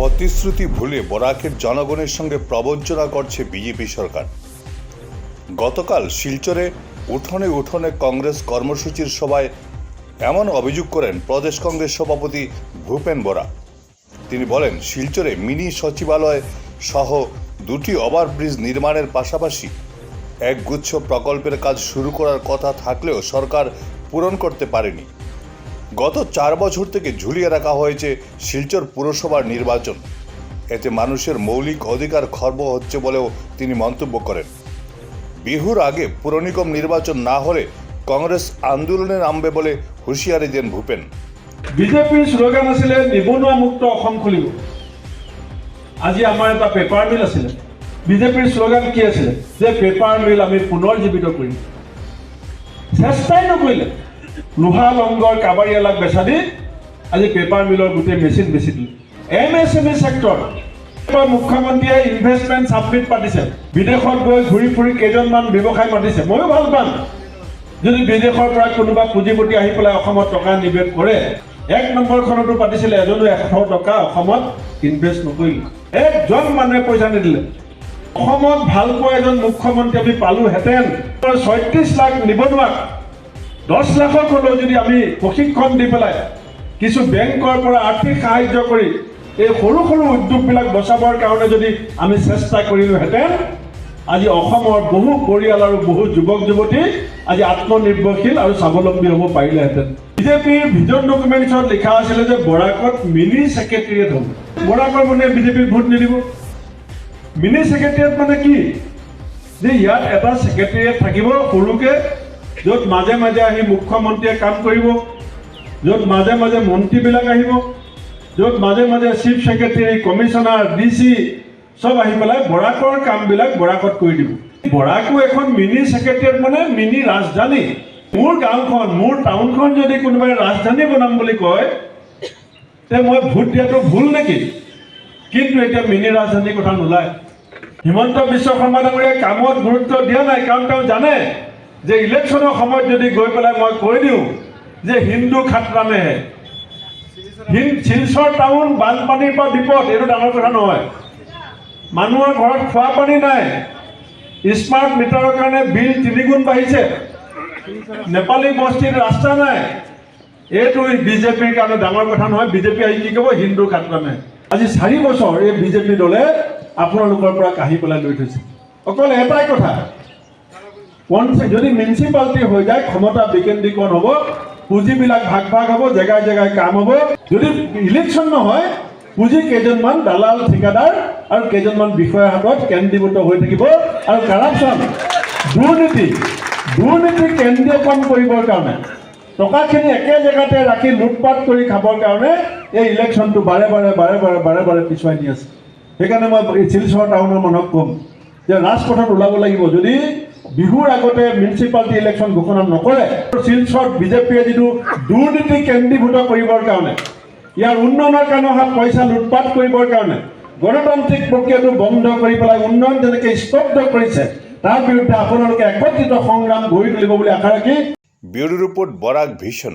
প্রতিশ্রুতি ভুলে বরাকের জনগণের সঙ্গে প্রবঞ্চনা করছে বিজেপি সরকার। গতকাল শিলচরে উঠোনে উঠোনে কংগ্রেস কর্মসূচির সভায় এমন অভিযোগ করেন প্রদেশ কংগ্রেস সভাপতি ভূপেন বরা। তিনি বলেন, শিলচরে মিনি সচিবালয় সহ দুটি ওভারব্রিজ নির্মাণের পাশাপাশি একগুচ্ছ প্রকল্পের কাজ শুরু করার কথা থাকলেও সরকার পূরণ করতে পারেনি। গত চার বছর থেকে ঝুলিয়ে রাখা হয়েছে শিলচর পুরসভার নির্বাচন। এতে মানুষের মৌলিক অধিকার খর্ব হচ্ছে বলেও তিনি মন্তব্য করেন। বিহুর আগে পুরনিগম নির্বাচন না হলে কংগ্রেছ আন্দোলনে নামবে বলে হুঁশিয়ারি দেন ভূপেন। বিজেপিৰ শ্লোগান আছিলে, নিবনুৱা মুক্ত অসম খুলিব। আজি আমাৰ এটা পেপাৰ মিল আছিলে। বিজেপিৰ শ্লোগান কি আছিলে? যে পেপাৰ মিল আমি পুনৰ জীৱিত কৰিম। চেষ্টাই নকৰিলে। লোহা লংগৰ কাবাৰীয়ালাক বেচা দি আজি পেপাৰ মিলৰ গোটেই মেচিন বেচি দিলে M S M E sector মুখ্যমন্ত্ৰীয়ে ইনভেষ্টমেণ্ট ছাবমিট পাতিছে। বিদেশত গৈ ঘূৰি ফুৰি কেইজনমান ব্যৱসায় মাতিছে ময়ো ভাল পাম। যদি বিদেশৰ পৰা কোনোবা পুঁজিপতি আহি পেলাই অসমত টকা নিৱেশ কৰে এক নম্বৰখনতো পাতিছিলে এজনো এশ টকা অসমত ইনভেষ্ট নকৰিলে। একজন মানুহে পইচা নিদিলে। অসমত ভালপোৱা এজন মুখ্যমন্ত্ৰী আমি পালোহেঁতেন। ছয়ত্ৰিছ লাখ নিবনুৱাক দহ হ'লেও যদি আমি প্ৰশিক্ষণ দি পেলাই কিছু বেংকৰ পৰা আৰ্থিক সাহাৰ্য কৰি এই সৰু সৰু উদ্যোগবিলাক বচাবৰ কাৰণে যদি আমি চেষ্টা কৰিলোহেঁতেন আজি অসমৰ বহু পৰিয়াল আৰু বহু যুৱক যুৱতী আজি আত্মনিৰ্ভৰশীল আৰু স্বাৱলম্বী হ'ব পাৰিলেহেঁতেন। বিজেপিৰ ভিজন ডকুমেণ্টছত লিখা আছিলে যে বৰাকত মিনি ছেক্ৰেটেৰিয়েট হ'ব। বৰাকৰ মানে বিজেপিৰ ভোট নিদিব। মিনি ছেক্ৰেটেৰিয়েট মানে কি? যে ইয়াত এটা ছেক্ৰেটেৰিয়েট থাকিব সৰুকৈ য'ত মাজে মাজে আহি মুখ্যমন্ত্ৰীয়ে কাম কৰিব, য'ত মাজে মাজে মন্ত্ৰীবিলাক আহিব, য'ত মাজে মাজে chief secretary commissioner D C চব আহি পেলাই বৰাকৰ কামবিলাক বৰাকত কৰি দিব। বৰাকো এখন মিনি ছেক্ৰেটেৰিয়েট মানে মিনি ৰাজধানী। মোৰ গাঁওখন, মোৰ টাউনখন যদি কোনোবাই ৰাজধানী বনাম বুলি কয়, তে মই ভোট দিয়াটো ভুল নেকি? কিন্তু এতিয়া মিনি ৰাজধানীৰ কথা নোলায়। হিমন্ত বিশ্ব শৰ্মা ডাঙৰীয়াই কামত গুৰুত্ব দিয়া নাই, কাৰণ তেওঁ জানে যে ইলেকশ্যনৰ সময়ত যদি গৈ পেলাই মই কৈ দিওঁ যে হিন্দু খাটৰামেহে হিন শিলচৰ টাউন বানপানীৰ পৰা বিপদ এইটো ডাঙৰ কথা নহয়। মানুহৰ ঘৰত খোৱা পানী নাই। স্মাৰ্ট মিটাৰৰ কাৰণে বিল তিনিগুণ বাঢ়িছে। নেপালী বস্তিত ৰাস্তা নাই। এইটো বিজেপিৰ কাৰণে ডাঙৰ কথা নহয়। বিজেপি আহি কি ক'ব? হিন্দু খাটৰামে। আজি চাৰি বছৰ এই বিজেপি দলে আপোনালোকৰ পৰা কাঢ়ি পেলাই লৈ থৈছে। অকল এটাই কথা। যদি মিউনিচিপালিটি হৈ যায়, ক্ষমতা বিকেন্দ্ৰীকৰণ হ'ব, পুঁজিবিলাক ভাগ ভাগ হ'ব, জেগাই জেগাই কাম হ'ব। যদি ইলেকশ্যন নহয়, পুঁজি কেইজনমান দালাল, ঠিকাদাৰ আৰু কেইজনমান বিষয়াৰ হাতত কেন্দ্ৰীভূত হৈ থাকিব আৰু কাৰাপশ্যন দুৰ্নীতি দুৰ্নীতি কেন্দ্ৰীয়কৰণ কৰিবৰ কাৰণে, টকাখিনি একে জেগাতে ৰাখি লুটপাট কৰি খাবৰ কাৰণে এই ইলেকশ্যনটো বাৰে বাৰে বাৰে বাৰে বাৰে বাৰে পিছুৱাই নি আছে। সেইকাৰণে মই শিলচৰ টাউনৰ মানুহক ক'ম যে ৰাজপথত ওলাব লাগিব। যদি বিহুৰ আগতে মিউনিচিপালিটি ইলেকশ্যন ঘোষণা নকৰে। শিলচৰত বিজেপিয়ে যিটো দুৰ্নীতি কেন্দ্ৰীভূত কৰিবৰ কাৰণে, ইয়াৰ উন্নয়নৰ কাৰণে অহা পইচা লুটপাট কৰিবৰ কাৰণে, গণতান্ত্ৰিক প্ৰক্ৰিয়াটো বন্ধ কৰি পেলাই উন্নয়ন যেনেকৈ স্তব্ধ কৰিছে, তাৰ বিৰুদ্ধে আপোনালোকে একত্ৰিত সংগ্ৰাম গঢ়ি তুলিব বুলি আশা ৰাখি ব্যুরো রিপোর্ট বরাক ভিশন।